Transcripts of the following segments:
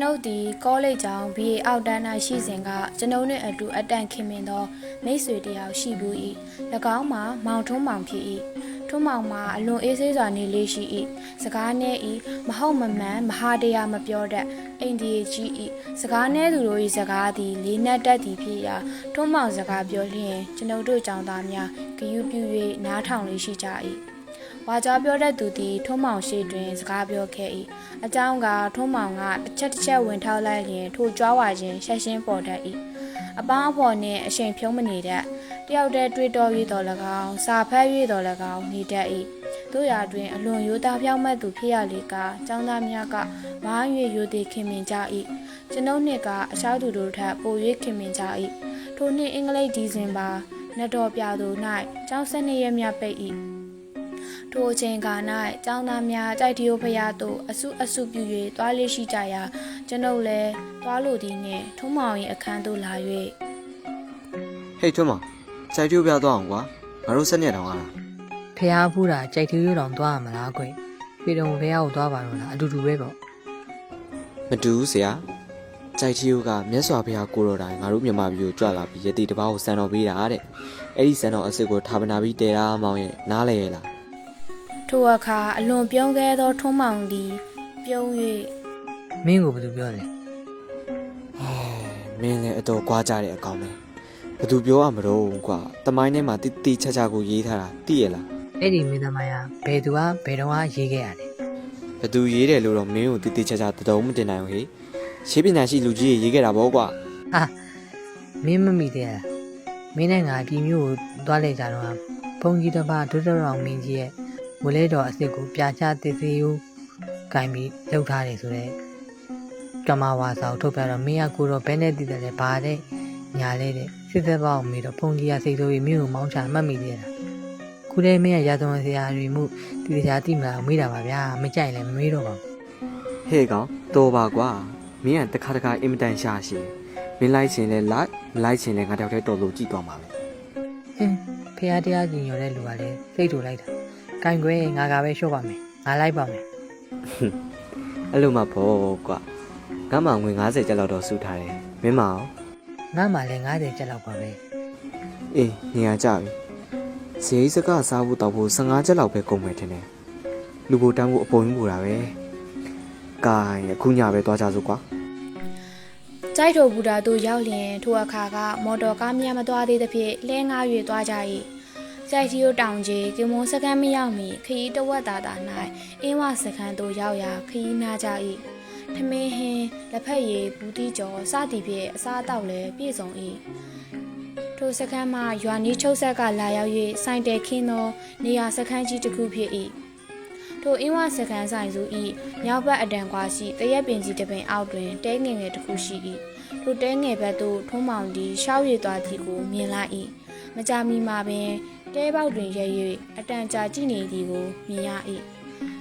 ကျွန်ုပ်သည်ကောလိပ်ကျောင်း BA အောက်တန်း၌ရှိစဉ်ကကျွန်ုပ်နှင့်အတူအတန်ခင်မင်သောမိတ်ဆွေတစ်ယောက်ရှိဘူး၏၎င်းမှာမောင်ထုံးမောင်ဖြစ်၏ထုံးမောင်မှာအလွန်အေးဆေးစွာနေလေးရှိ၏စကားနှဲ၏မဟုတ်မမှန်မဟာတရားမပြောတတ်အိန္ဒိယကြီး၏စကားနှဲသူတို့၏စကားသည်လေးနက်တတ်သည်ဖြစ်ရာထုံးမောင်စကားပြောလျင်ကျွန်ုပ်တို့ကျောင်းသားများဂယုပြု၍နားထောင်လေးရှိကြ၏ ဝါကြပြောတတ်သူသည်ထုံးမောင်ရှိတွင် စကားပြောခဲ့၏အကြောင်းကထုံးမောင်ကတစ်ချက်တစ်ချက်ဝင်ထောက်လိုက်လျင်ထိုကြွားဝါခြင်းရှက်ရှင်းပေါ်တတ်၏အပန်းအဖော်နှင့်အချိန်ဖြုံးမနေတတ်တယောက်တည်းတွေ့တော်၍တော်၎င်းစာဖတ်၍တော်၎င်းနေတတ်၏တို့ရာတွင်အလွန်ရိုးသားပြောင်းမဲ့သူဖြစ်ရလေကចောင်းသားများကဝိုင်း၍ရိုသေခင်မင်ကြ၏ကျွန်ုပ်နှင့်ကအช้ာသူတို့ထက်ပို၍ခင်မင်ကြ၏ထိုနှင့်အင်္ဂလိပ်ဒီဇင်ပါနတ်တော်ပြသူ၌ကျောင်းဆက်နှစ်ရက်မြပိတ်၏ ထိုအချိန်က၌ကျောင်းသားများကြိုက်တရိုးဖရာသို့အစုအစုပြု၍တွားလေးရှိကြရာကျွန်ုပ်လည်းတွားလိုသည်နှင့်ထုံးမောင်၏အခန်းသို့လာ၍ဟေးထွန်းမစိုက်ကျိုးပြသွားအောင်ကွာငါတို့ဆက်နေတောင်အားလားဖះဖူးတာကြိုက်သေးရတောင်သွားရမလားကွဖေတုံဖះကိုသွားပါတော့လားအတူတူပဲပေါ့မတူဘူးဆရာကြိုက်ချီယိုကမြတ်စွာဘုရားကိုတော်တိုင်ငါတို့မြန်မာပြည်ကိုကြွလာပြီးယတိတစ်ပါးကိုစံတော်ပေးတာတဲ့အဲ့ဒီစံတော်အစ်စ်ကိုဌာပနာပြီးတဲတာမောင်ရဲ့နားလေရဲ့လား ထိုအခါအလွန်ပြုံးခဲ့သောထုံးမောင်သည် ပြုံး၍မင်းကိုဘယ်သူပြောလဲမင်းလည်းအတော်ကြွားကြတဲ့အကောင်ပဲဘသူပြောရမလို့ကွာတမိုင်းထဲမှာတိတိချာချာကိုရေးထားတာသိရလားအဲ့ဒီမင်းသမိုင်းကဘယ်သူကဘယ်တော့ရေးခဲ့ရလဲဘသူရေးတယ်လို့တော့မင်းကိုတိတိချာချာတတော်မတင်နိုင်ဘူးဟေ့ရှေးပညာရှိလူကြီးရေးခဲ့တာပေါ့ကွာဟာမင်းမမိသေးလားမင်းနဲ့ငါပြည်မျိုးကိုသွားလိုက်ကြတော့ဘုံကြီးတစ်ပါးဒုဒရောင်မင်းကြီးရဲ့ ဝလဲတော်အစ်စ်ကိုပြာချတစ်သေးယူကင်ပြီးလှုပ်ထားတယ်ဆိုတော့ကမဝါစာကိုထုတ်ပြတော့မင်းကကိုတော့ဘယ်နဲ့တည်တယ်လဲဘာတဲ့ညာလဲတဲ့စစ်သက်ပေါအောင်မေးတော့ဘုံကြီးကစိတ်ဆိုးပြီးမင်းကိုမောင်းချမှတ်မိသေးတာခုတည်းမင်းကရာသွန်ဆရာတွေမှုတည်တရားတိမလားမေးတာပါဗျာမကြိုက်လည်းမမေးတော့ပါဘူးဟဲ့ကောင်တော်ပါကွာမင်းကတခါတခါအင်မတန်ရှာရှိမင်းလိုက်ချင်လဲလိုက်မလိုက်ချင်လဲငါတယောက်တည်းတော်လို့ကြည့်သွားမှာပဲဟင်းဖះတရားကြီးညော်တဲ့လူကလည်းစိတ်တူလိုက်တာ။ ကင်ခွဲငါကပဲရှော့ပါမယ်။ငါလိုက်ပါမယ်အဲ့လိုမှပေါ့ကွာငါမှငွေ90ကျပ်လောက်တော့စုထားတယ်မင်းမအောင်။ငါမှလည်း90ကျက်လောက်ပါပဲအေးနေရာကြပြီဈေးစကစားဖို့တောက်ဖို့15ကျပ်လောက်ပဲကုန်မယ်ထင်တယ်လူဘိုတန်းဖို့အပုံကြီးပူတာပဲကိုင်းအခုညပဲသွားကြစို့ကွာကြိုက်တော်ဘူတာသို့ရောက်လျင်ထိုအခါကမော်တော်ကားများမသွားသေးသဖြင့်လှဲငား၍သွားကြ၏ ကြိုက်တီယိုတောင်ကြီးကင်မွန်စကန်မရောက်မီခရီးတဝက်တာတာ၌အင်းဝစကန်သို့ရောက်ရာခရီးနာကြ၏ထမင်းဟင်းလက်ဖက်ရည်ဘူးတီကျော်စသည်ဖြင့်အစားအသောက်လည်းပြည့်စုံ၏ထိုစကန်မှရွာနီးချုပ်ဆက်ကလာရောက်၍စိုင်တဲခင်းသောနေရာစခန်းကြီးတစ်ခုဖြစ်၏ ထိုအင်းဝစကန်ဆိုင်စု၏မြောက်ဘက်အတန်ကွာရှိတရက်ပင်ကြီးတစ်ပင်အောက်တွင်တဲငယ်ငယ်တစ်ခုရှိ၏ထိုတဲငယ်ဘက်သို့ထုံးမောင်သည်ရှောက်ရည်သွားသည်ကိုမြင်လိုက်၏မကြာမီမှာပင်တဲပေါက်တွင်ရဲ၍အတန်ကြာကြည့်နေသည်ကိုမြင်ရ၏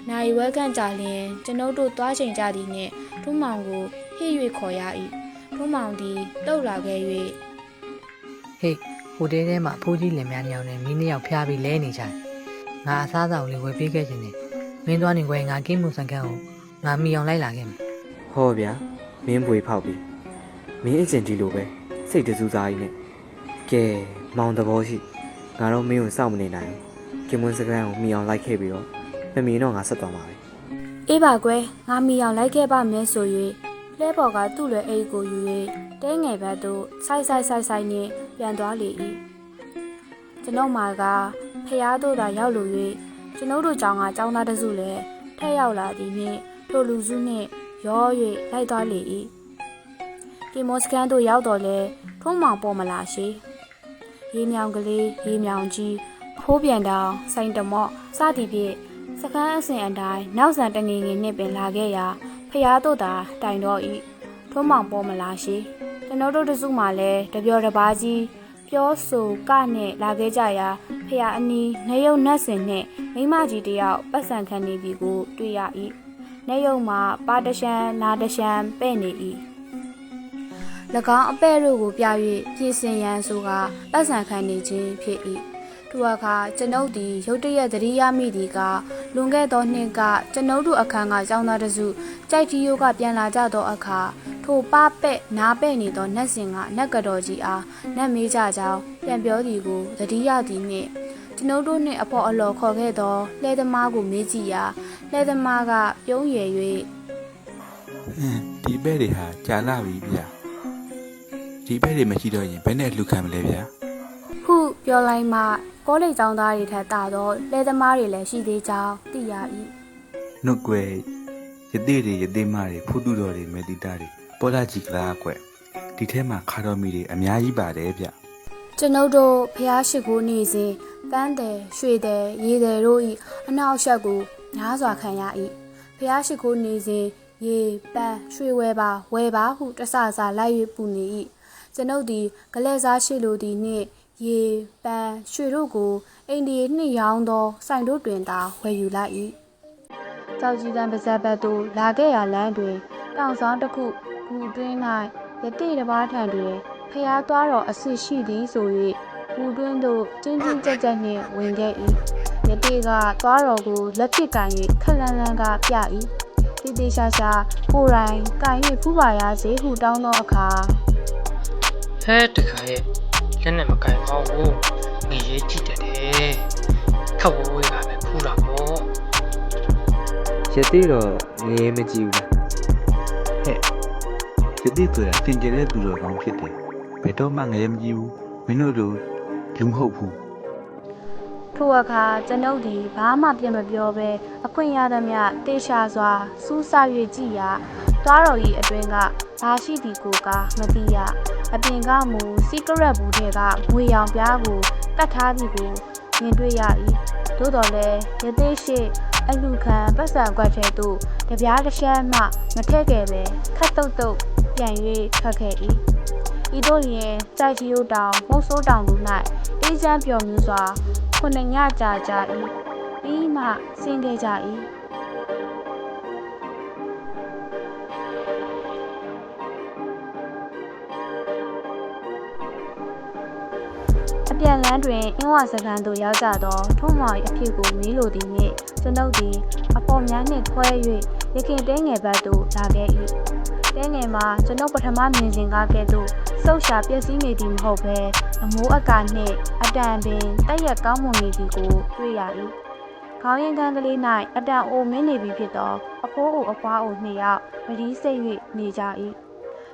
နိုင်ဝဲကန်ကြလျင်ကျွန်ုပ်တို့သွားချိန်ကြသည်နှင့်ထုံးမောင်ကိုဟစ်၍ခေါ်ရ၏ထုံးမောင်သည်တုတ်လာခဲ့၍။ဟေးဟိုတဲထဲမှာအဖိုးကြီးလင်မယားနှစ်ယောက်နဲ့မင်းနှစ်ယောက်ဖျားပြီးလဲနေကြတယ်။ငါအစားအသောက်လေးဝယ်ပေးခဲ့ခြင်းနဲ့ မင်းသွားနေခွဲငါကင်းမှုစံကန်းကိုငါမိအောင်လိုက်လာခဲ့မယ်ဟောဗျာမင်းပွေဖောက်ပြီမင်းအကျင့်ဒီလိုပဲစိတ်တစူးစားကြီးနဲ့ကဲမောင်တဘောရှိငါတော့မင်းကိုစောင့်မနေနိုင်ဘူးကင်မွန်းစကန်ကိုမိအောင်လိုက်ခဲ့ပြီးတော့မမီတော့ငါဆက်သွားမှာပဲအေးပါကွယ်ငါမီအောင်လိုက်ခဲ့ပါမယ်ဆို၍လဲပေါ်ကသူ့လွယ်အိတ်ကိုယူ၍တဲငယ်ဘက်သို့ဆိုင်ဆိုင်ဆိုင်ဆိုင်နှင့်ပြန်သွားလေ၏ကျွန်ုပ်မာကဖျားတို့သာရောက်လို၍ ကျွန်ုပ်တို့ကြောင်းကចောင်းသားတစုလည်းထက်ရောက်လာသည်နှင့်ထိုလူစုနှင့်ရော၍လိုက်သွားလေ၏ဒီမော့စကန်တို့ရောက်တော့လဲထုံးမောင်ပေါ်မလာရှိရေမြောင်ကလေးရေမြောင်ကြီးဖိုးပြန်တောင်စိုင်းတမော့စသည်ဖြင့်စကန်းအစဉ်အတိုင်းနောက်ဆန်တငင်ငင်နှင့်ပင်လာခဲ့ရာဖျားတို့သာတိုင်တော့ဤထုံးမောင်ပေါ်မလားရှိကျွန်တော်တို့တစုမှလည်းတပြောတပါးကြီး ပြောဆိုကနဲ့လာခဲ့ကြရာဖျားအနီးနေယုံနတ်စင်နှင့်မိမကြီးတယောက်ပတ်စံခံနေပြီကိုတွေ့ရ၏နေယုံမှာပါတရှန်နာတရှန်ပဲ့နေ၏၎င်းအပဲ့တို့ကိုပြ၍ပြင်ဆင်ရန်ဆိုကပတ်စံခံနေခြင်းဖြစ်၏ထိုအခါကျွန်ုပ်သည်ရုတ်တရက်သတိရမိသည်ကလွန်ခဲ့သောနှစ်ကကျွန်ုပ်တို့အခန်းကကျောင်းသားတစုကြိုက်တီယိုကပြန်လာကြသောအခါ ထိုပပဲ့နားပဲ့နေသောနတ်စင်ကနတ်ကတော်ကြီးအားနတ်မေးကြကြောင်းပြန်ပြောသည်ကိုသတိရသည်နှင့်ကျွန်ုပ်တို့နှင့်အဖို့အလော်ခေါ်ခဲ့သောလှဲသမားကိုမေးကြည့်ရာလှဲသမားကပြုံးရည်ဟင်းဒီဘက်တွေဟာကြာလာပြီဗျာဒီဘက်တွေမရှိတော့ရင်ဘယ်နဲ့လှူခံမလဲဗျာ၍ဟုပြောလိုက်မှကောလိပ်ကျောင်းသားတွေထက်တာသောလှဲသမားတွေလည်းရှိသေးကြောင်းသိရ၏နှုတ်ကွယ်ယတိတွေယတိမတွေဖုတုတော်တွေမေတ္တာတွေ ပေါ်လာကြည့်ကလားကွယ်ဒီထဲမှာခါတော်မီတွေအများကြီးပါတယ်ဗျကျွန်ုပ်တို့ဖျားရှိခိုးနေစဉ်ပန်းတယ်ရွှေတယ်ရေတယ်တို့၏အနောက်ရှက်ကိုများစွာခံရ၏ဖျားရှိခိုးနေစဉ်ရေပန်းရွှေဝဲပါဝဲပါဟုတဆဆလိုက်၍ပူနေ၏ကျွန်ုပ်သည်ဂလဲစားရှိလိုသည်နှင့်ရေပန်းရွှေတို့ကိုအိန္ဒိယနှင့်ရောင်းသောဆိုင်တို့တွင်သာဝယ်ယူလိုက်၏ကြောက်ကြီးတန်းပါဇက်ဘက်သို့လာခဲ့ရာလမ်းတွင်တောင်ဆောင်တစ်ခု ဂူတွင်း၌ယတိတစ်ပါးထံတွင်ဖျားသွားတော်အစ်စ်ရှိသည်ဆို၍ဂူတွင်းသို့ကျင်းချင်းကြက်ကြက်နှင့်ဝင်ခဲ့၏ယတိကသွားတော်ကိုလက်ဖြစ်ကန်၍ခက်လန်းလန်းကပြ၏တေးသေးရှာရှာကိုယ်တိုင်ကန်၍ဖူးပါရစေဟုတောင်းသောအခါဟဲတခါရဲ့လက်နဲ့မကင်ပါဘူးငရေကြည့်တတ်တယ်ခက်ဝဝေးကပဲဖူးတာပေါ့ရသေးတော့ငရေမကြည့်ဘူးလား ယတိဆိုတာသင်ကျင်တဲ့သူတော်ကောင်းဖြစ်တယ်ဘယ်တော့မှငရဲမကြည့်ဘူးမင်းတို့တို့လူမဟုတ်ဘူးထိုအခါကျွန်ုပ်သည်ဘာမှပြန်မပြောဘဲအခွင့်ရသမျှတေရှာစွာစူးစ၍ကြည့်ရာသွားတော်၏အတွင်ကဘာရှိသည်ကိုကားမသိရအပြင်ကမူစီကရက်ဘူးတွေကငွေရောင်ပြားကိုကတ်ထားသည်ကိုမြင်တွေ့ရ၏သို့တော်လည်းရသေးရှိအလူခံပတ်စံကွက်ထဲသို့တပြားတစ်ချက်မှမထည့်ခဲ့ပဲခတ်တုတ်တုတ် ပြန်၍ထွက်ခဲ့၏ဤတို့လျင်ကြိုက်ချီယိုတောင်မုတ်ဆိုးတောင်တို့၌အေးချမ်းပျော်မြူးစွာခုနှစ်ညကြာကြာ၏ပြီးမှဆင်းခဲ့ကြ၏အပြန်လန်းတွင်အင်းဝစကန်သို့ရောက်ကြသောထုံးမောင်၏အဖြစ်ကိုမေးလိုသည်နှင့်ကျွန်ုပ်သည်အပေါ်များနှင့်ခွဲ၍ရခင်တဲငယ်ဘက်သို့လာခဲ့၏ တဲငယ်မှာကျွန်ုပ်ပထမမြင်စဉ်ကကဲ့သို့ဆုတ်ရှာပျက်စီးနေသည်မဟုတ်ဘဲအမိုးအကာနှင့်အတန်ပင်တက်ရက်ကောင်းမွန်နေသည်ကိုတွေ့ရ၏ခေါင်းရင်ကန်းကလေး၌အတန်အိုမင်းနေပြီဖြစ်သောအဖိုးအိုအဖွားအိုနှစ်ယောက်ပတိစိတ်၍နေကြ၏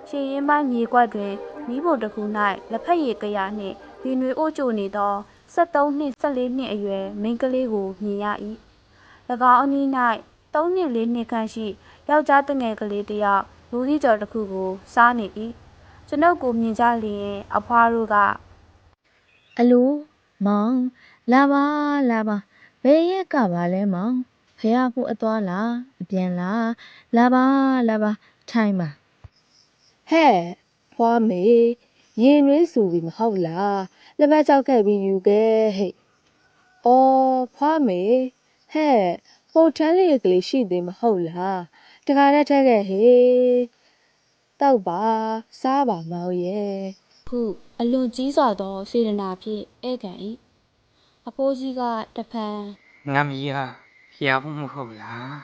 ရှင်ရင်ပိုင်းမြေကွက်တွင်မိဖို့တစ်ခု၌လက်ဖက်ရည်ကရနှင့်ဒီနွေအိုးကျိုနေသော73နှစ်14နှစ်အရွယ်မိန်းကလေးကိုမြင်ရ၏၎င်းအနီး၌3နှစ်4နှစ်ခန့်ရှိယောက်ျားတငယ်ကလေးတစ်ယောက် လူကြီးကျော်တစ်ခုကို စားနေ၏ကျွန်ုပ်ကိုမြင်ကြလျင်အဖွားတို့ကအလိုမောင်လာပါလာပါဘယ်ရက်ကပါလဲမောင်ဖះဖို့အသွားလားအပြန်လားလာပါလာပါထိုင်ပါဟဲ့ဖွားမေရင်ရွေးဆိုပြီးမဟုတ်လားလက်ပတ်ကြောက်ခဲ့ပြီးယူခဲ့ဟဲ့အော်ဖွားမေဟဲ့ပိုထန်းလေးကလေးရှိသေးမဟုတ်လား တခါတည်းထက်ခဲ့ဟေးတောက်ပါစားပါမောင်ရဲ့ဟုအလွန်ကြီးစွာသောစေတနာဖြင့်ဧကန်၏အဖိုးကြီးကတဖန်ငါမကြီးဟာဖျားဖို့မဟုတ်လား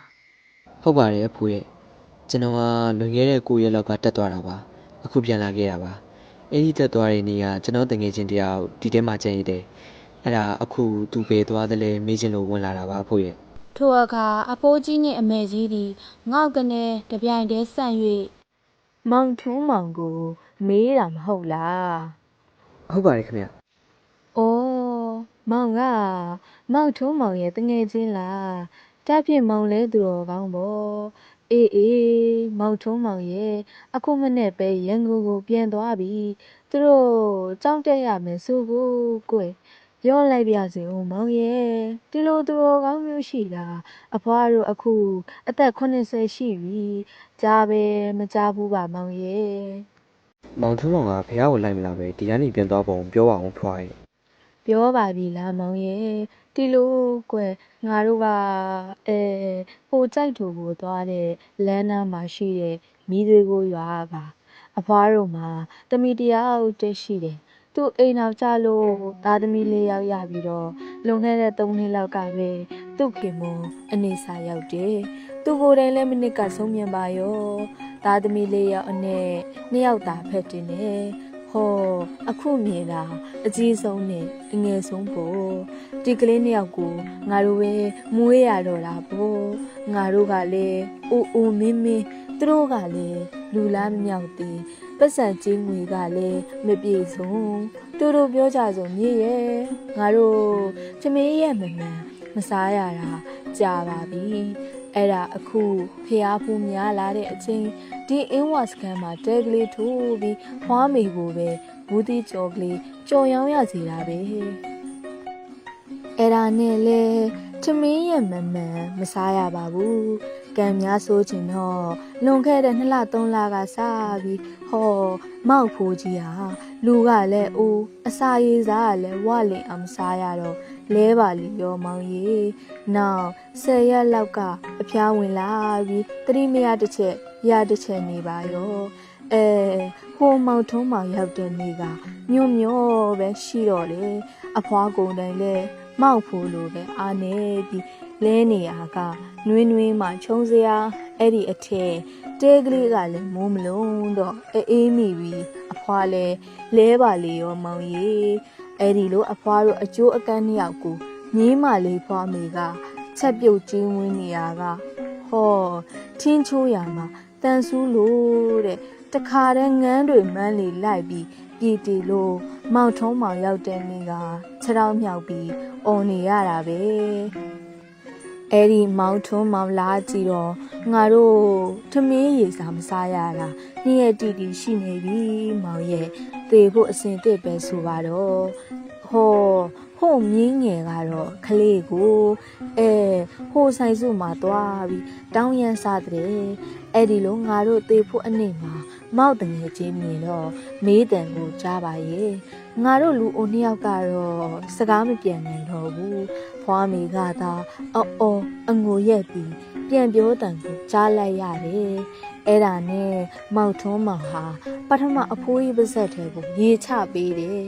ဟုတ်ပါတယ်အဖိုးရဲ့ကျွန်တော်ကလွန်ခဲ့တဲ့9ရက်လောက်ကတက်သွားတာပါအခုပြန်လာခဲ့တာပါအဲ့ဒီတက်သွားတဲ့နေ့ကကျွန်တော်တငယ်ချင်းတယောက်ဒီထဲမှာကျန်ရည်တယ်အဲ့ဒါအခုသူပဲသွားတယ်လဲမေးချင်လို့ဝင်လာတာပါအဖိုးရဲ့ ထိုအခါ အဖိုးကြီးနှင့် အမေကြီးသည် ငေါက်ကနေတပြိုင်တည်းဆန့်၍မောင်ထူးမောင်ကို မေးတာမဟုတ်လား ဟုတ်ပါတယ်ခင်ဗျ။အိုး မောင်က မောင်ထုံးမောင်ရဲ့တငယ်ချင်းလား။တက်ဖြစ်မောင်လဲသူတော်ကောင်းပေါ့။အေးအေး မောင်ထုံးမောင်ရဲ့အခုမနေ့ပဲ ရန်ကုန်ကို ပြန်သွားပြီ။သူတို့ကြောင်းတက်ရမယ်ဆိုကိုကွယ်။ ပြောလိုက်ပြစေဦးမောင်ရဲ့ဒီလိုသူတော်ကောင်းမျိုးရှိတာအဖွားတို့အခုအသက်80ရှိပြီ။ကြားပဲမကြားဘူးပါမောင်ရဲ့မောင်ထုံးမောင်ကဖះကိုလိုက်မလာပဲဒီကနေပြန်သွားပုံပြောပါအောင်ဖွားရဲ့ပြောပါပြီလားမောင်ရဲ့ဒီလိုကွယ်ငါတို့ကအဲဟိုကြိုက်သူကိုသွားတဲ့လမ်းနားမှာရှိတဲ့မိသေးကိုရွာပါအဖွားတို့မှာတမီတယောက်တည်းရှိတယ် သူအိမ်နောက်ကျလို့သားသမီးလေးယောက်ရပြီးတော့လွန်ခဲ့တဲ့၃နှစ်လောက်ကပဲသူ့ခင်မအနေစာရောက်တယ်သူကိုယ်တိုင်လည်းမနစ်ကဆုံးမြင်ပါရောသားသမီးလေးယောက်အနဲ့နှစ်ယောက်သာဖက်တင်တယ် ဟောအခုမြင်တာအကြီးဆုံးနဲ့အငယ်ဆုံးပေါ့ဒီကလေးနှစ်ယောက်ကိုငါတို့ပဲမွေးရတော့တာပေါ့ငါတို့ကလည်းအိုအိုမင်းမင်းသူတို့ကလည်းလူလားမမြောက်သေးပတ်စံချင်းငွေကလည်းမပြေဆုံးတူတူပြောကြဆိုမြေ့ရဲ့ငါတို့ချမေးရဲ့မမှန်မစားရတာကြာပါပြီ အဲ့ဒါအခုဖျားဖူးများလာတဲ့အချိန်ဒီအင်းဝါစကန်မှာတဲကလေးထိုးပြီးဖွားမိကိုပဲဘူးတိကြော်ကလေးကြော်ရောင်းရစီတာပဲအဲ့ဒါနဲ့လေချမင်းရဲ့မမှန်မစားရပါဘူးကံများဆိုးချင်တော့လွန်ခဲ့တဲ့နှစ်လသုံးလကစပြီးဟောမောက်ဖိုးကြီးဟာလူကလည်းအိုးအစာရေးစားကလည်းဝလင်အောင်စားရတော့ လဲပါလီရောမောင်ကြီးနောက်ဆယ်ရက်လောက်ကအဖျားဝင်လာပြီးသတိမရတစ်ချက်ရတစ်ချက်နေပါရောအဲဟိုမောင်ထုံးမောင်ရောက်တဲ့နေ့ကညွန့်ညောပဲရှိတော့လေအဖွားကုန်တိုင်လဲမောက်ဖို့လိုပဲအားနေပြီးလဲနေရကနွေးနွေးမှခြုံစရာအဲ့ဒီအထက်တဲကလေးကလည်းမိုးမလုံးတော့အေးအေးမိပြီးအဖွားလဲလဲပါလေရောမောင်ကြီး အဲ့ဒီလိုအဖွားတို့အကျိုးအကန့်နှစ်ယောက်ကိုညီးမလေးဖွားမိကချက်ပြုတ်ကျင်းဝင်းနေရကဟောထင်းချိုးရမှာတန်ဆူးလို့တဲ့တခါတည်းငန်းတွေမန်းလေလိုက်ပြီးပြည်တီလို့မောင်ထုံးမောင်ရောက်တဲ့နေ့ကခြေထောက်မြောက်ပြီးអော်နေရတာပဲ အဲ့ဒီမောင်ထုံးမောင်လာကြည့်တော့ငါတို့ထမင်းရေစာမစားရတာနေ့ရက်တီတီရှိနေပြီမောင်ရဲ့သေဖို့အစဉ်တစ်ပဲဆိုပါတော့ဟော ဟိုမြင်းငယ်ကတော့ခလေးကိုအဲဟိုဆိုင်စုမှာသွားပြီးတောင်းရန်စားတဲ့အဲ့ဒီလိုငါတို့သေဖို့အနည်းမှာမောက်တငယ်ချင်းမြင်တော့မေးတန်ကိုကြားပါရဲ့ငါတို့လူအိုနှစ်ယောက်ကတော့စကားမပြန်နိုင်တော့ဘူးဖွားမိကသာအော်အော်အငိုရက်ပြီးပြန်ပြောတန်ကိုကြားလိုက်ရတယ်အဲ့ဒါနဲ့မောက်ထွန်းမောင်ဟာပထမအဖိုးကြီးပါဇက်ထဲကိုရေချပေးတယ်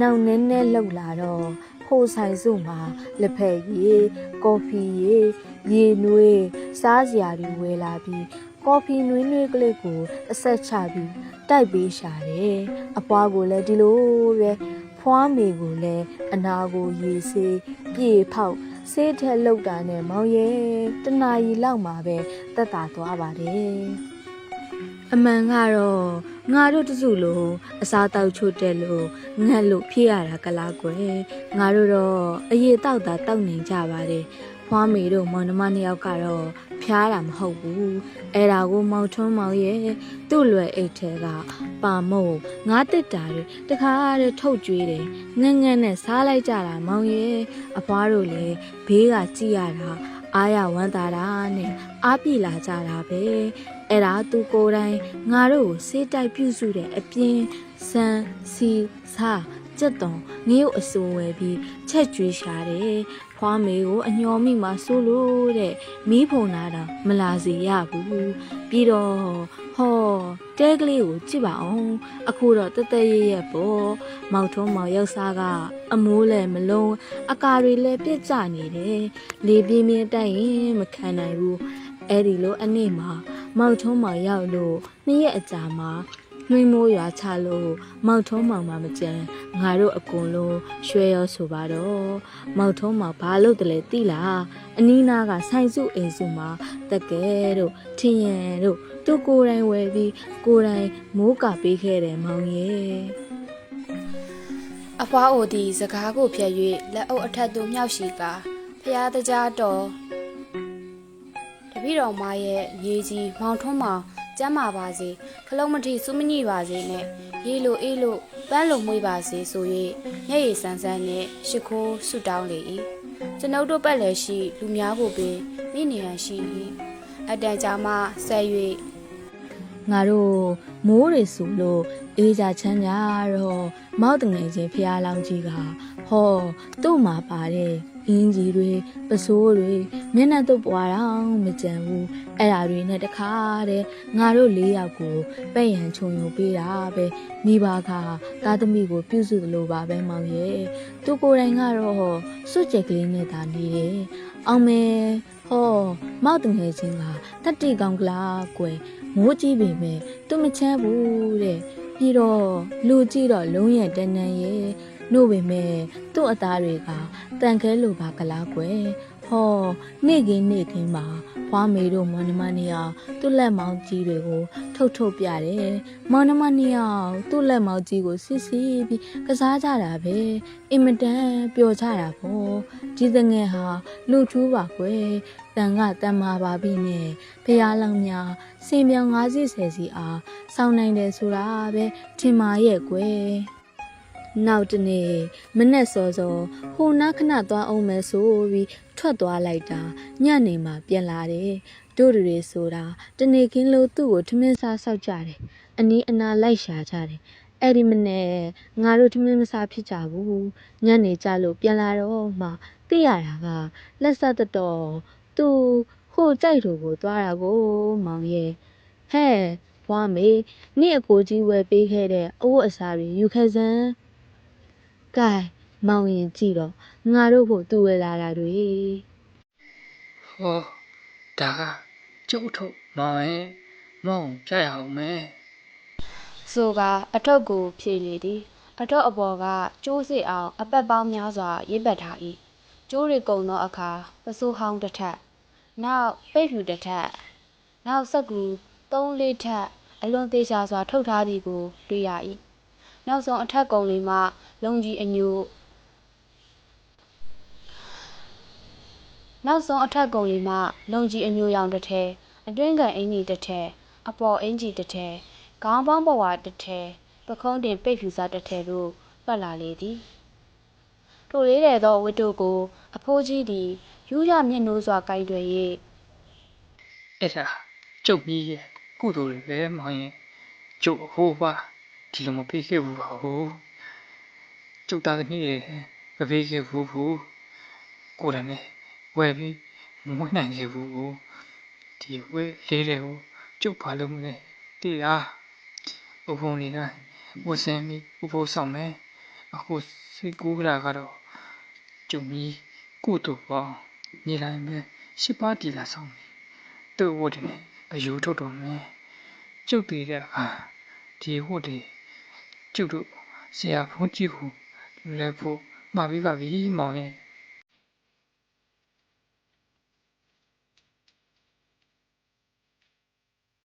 နောက်နည်းနည်းလှုပ်လာတော့ ဟိုဆိုင်စုမှာလက်ဖက်ရည်ကော်ဖီရည်ရေနွေးစားစရာတွေဝယ်လာပြီးကော်ဖီနွေးနွေးကလေးကိုအဆက်ချပြီးတိုက်ပေးရှာတယ်အပွားကိုလည်းဒီလိုပဲဖွားမေကိုလည်းအနာကိုရေစေးပြေဖောက်ဆေးထက်လောက်တာနဲ့မောင်ရဲတနာရီလောက်မှာပဲတက်တာသွားပါတယ် အမှန်ကတော့ငါတို့တစုလို့အစားတောက်ချို့တက်လို့ငတ်လို့ဖြစ်ရတာကလားကွယ်ငါတို့တော့အရေးတောက်တာတောက်နေကြပါတယ်ဖွားမေတို့မောင်နှမနှစ်ယောက်ကတော့ဖျားတာမဟုတ်ဘူးအဲ့ဒါကိုမောင်ထွန်းမောင်ရဲ့သူ့လွယ်အိတ်ထဲကပါမုံငါတစ်တာတွေတခါတည်းထုတ်ကျွေးတယ်ငန်းငန်းနဲ့စားလိုက်ကြတာမောင်ရဲ့အဖွားတို့လည်းဘေးကကြည့်ရတာ အားရဝမ်းသာတာနဲ့အားပြေလာကြတာပဲအဲ့ဒါသူကိုယ်တိုင်ငါတို့ကိုစေးတိုက်ပြုစုတဲ့အပြင်စံစီစားကြက်တုံငေးကိုအစိုးဝယ်ပြီးချက်ကျွေးရှာတယ် ဖွားမေကိုအညော်မိမှစိုးလို့တဲ့မီးဖုံလာတာမလာစေရဘူးပြီးတော့ဟောတဲကလေးကိုကြည့်ပါအောင်အခုတော့တသက်ရရဲ့ပေါ့မောက်ထုံးမောင်ရောက်စားကအမိုးလည်းမလုံးအကာတွေလည်းပြက်ကျနေတယ်လေပြင်းပြင်းတိုက်ရင်မခံနိုင်ဘူးအဲ့ဒီလိုအနည်းမှာမောက်ထုံးမောင်ရောက်လို့နှစ်ရက်အကြာမှာ နှွေးမိုးရွာချလို့မောက်ထုံးမောင်မှမကြမ်းငါတို့အကုန်လုံးရွှဲရောဆိုပါတော့မောက်ထုံးမောင်ဘာလို့တလဲတိလားအနီးနားကဆိုင်စုအိမ်စုမှာတက်ကဲတို့ထင်ရန်တို့သူကိုယ်တိုင်ဝယ်ပြီးကိုယ်တိုင်မိုးကပေးခဲ့တယ်မောင်ရဲ့အဖွားအိုသည်စကားကိုဖျက်၍လက်အုပ်အထက်သို့မြောက်ရှိကာဖျားတကြားတော်တပည့်တော်မရဲ့ရေကြီးမောင်ထွန်းမောင် ကျမ်းမာပါစေခလုံးမထီစူးမညိပါစေနဲ့ရေလိုအေးလို့ပန်းလိုမွေးပါစေဆို၍မျက်ရည်ဆန်းဆန်းနဲ့ရှ िख ိုးဆုတောင်းလေ၏ကျွန်ုပ်တို့ပတ်လည်းရှိ လူများကိုပင်မိနေရန်ရှိ၏အတန်ကြာမှဆက်၍ငါတို့မိုးတွေဆိုလို့အေးကြချမ်းကြတော့မောက်တငယ်ချင်းဖះလောင်းကြီးကဟောသူ့မှာပါတဲ့ အင်းကြီးတွေပစိုးတွေမျက်နှာတုပ်ပွားတော့မကြံဘူးအဲ့ဓာတွေနဲ့တခါတဲ့ငါတို့လေးယောက်ကိုပဲ့ရန်ခြုံယုံပေးတာပဲမိဘကသားသမီးကိုပြုစုသလိုပါပဲမောင်ရဲ့သူကိုယ်တိုင်ကတော့စွတ်ကြက်ကလေးနဲ့သာနေတယ်အောင်မဲဟောမောက်တငယ်ချင်းကတတိကောင်ကလားကွယ်မိုးကြီးပေမဲ့သူမချမ်းဘူးတဲ့ပြီးတော့လူကြည့်တော့လုံးရဲ့တန်းတန်းရဲ့ နှုတ်ပေမဲ့သူ့အသားတွေကတန်ခဲလိုပါကလားကွယ်ဟောနေ့ကင်းနေ့ကင်းမှာဖွားမေတို့မောင်နှမနေအောင်သူ့လက်မောင်းကြီးတွေကို ထုတ်ထုတ်ပြတယ်မောင်နှမနှစ်ယောက်သူ့လက်မောင်းကြီးကိုစစ်စစ်ပြီးကစားကြတာပဲအင်မတန်ပျော်ကြတာပေါ့ဒီတငယ်ဟာလူထူးပါကွယ်တန်ကတန်မာပါပြီနဲ့ဖះလောင်များစင်ပြောင်၅စီဆယ်စီအားစောင်းနိုင်တယ်ဆိုတာပဲထင်မာရဲ့ကွယ် နောက်တနေ့မနဲ့စောစောဟိုနာခဏသွားအောင်မယ်ဆိုပြီးထွက်သွားလိုက်တာညနေမှပြန်လာတယ်တို့တွေဆိုတာတနေ့ခင်းလို့သူ့ကိုထမင်းစားဆောက်ကြတယ်အနီးအနားလိုက်ရှာကြတယ်အဲ့ဒီမနဲ့ငါတို့ထမင်းမစားဖြစ်ကြဘူးညနေကြလို့ပြန်လာတော့မှသိရတာကလက်ဆက်တတော်သူဟိုကြိုက်သူကိုသွားတာကိုမောင်ရဲ့ဟဲ့ဘွားမေနေ့အကိုကြီးဝယ်ပေးခဲ့တဲ့အဝတ်အစားတွေယူခဲ့စမ်း ကဲမောင်ရင်ကြည့်တော့ငါတို့ဖို့သူ့ဝယ်လာတာတွေဟောဒါကကျုပ်ထုတ်မောင်ရဲ့မောင်ပြရအောင်မယ်ဆိုကအထုပ်ကိုဖြေလေသည်အထုပ်အပေါ်ကကျိုးစစ်အောင် အပတ်ပေါင်းများစွာရေးပတ်ထား၏ကျိုးတွေကုံသောအခါပစိုးဟောင်းတစ်ထပ်နောက်ပိတ်ဖြူတစ်ထပ်နောက်စက်ကူ၃လေးထပ်အလွန်သေးချာစွာထုတ်ထားသည်ကိုတွေ့ရ၏နောက်ဆုံးအထက်ကုံလေးမှ လုံကြီးအညို့နောက်ဆုံးအထက်ကုံလေးမှ လုံကြီးအညို့ရောင်တစ်ထည်အတွင်းကန်အင်ကြီးတစ်ထည်အပေါ်အင်ကြီးတစ်ထည်ခေါင်းပေါင်းပေါ်ဝါတစ်ထည်ပခုံးတင်ပိတ်ဖြူစားတစ်ထည်တို့ပတ်လာလေသည်ထိုလေးတဲ့သောဝတ္ထုကို အဖိုးကြီးသည်ယူရမျက်နှိုးစွာကင်တွယ်၍အဲ့ဒါကျုပ်ကြီးရဲ့ကုသိုလ်တွေပဲမောင်ရဲ့ကျုပ်ဟိုးပါဒီလိုမပေးခဲ့ဘူးပါဘူး ကျုပ်သားသမီးတွေမပေးခဲ့ဘူးဘူးကိုယ်တိုင်နဲ့ဝယ်ပြီးမွေးနိုင်ခဲ့ဘူးဘူးဒီဝဲလေးတွေကိုကျုပ်ဘာလို့မလဲတိလားဥပုံတွေကဝတ်စင်းပြီးဥပုံဆောင်မယ်အခုစိတ်ကူးကြတာကတော့ကျုံကြီးကုသိုလ်ပေါ့ညီလိုက်မယ်ရှစ်ပါးတီလာဆောင်မယ်သူ့ဝတ်တွေနဲ့အယူထုတ်တော်မယ်ကျုပ်တည်တဲ့အခါဒီဝတ်တွေကျုပ်တို့ဆရာဘုန်းကြီးကို လည်းဖို့မှာပြီးပါပြီမောင်ရဲ့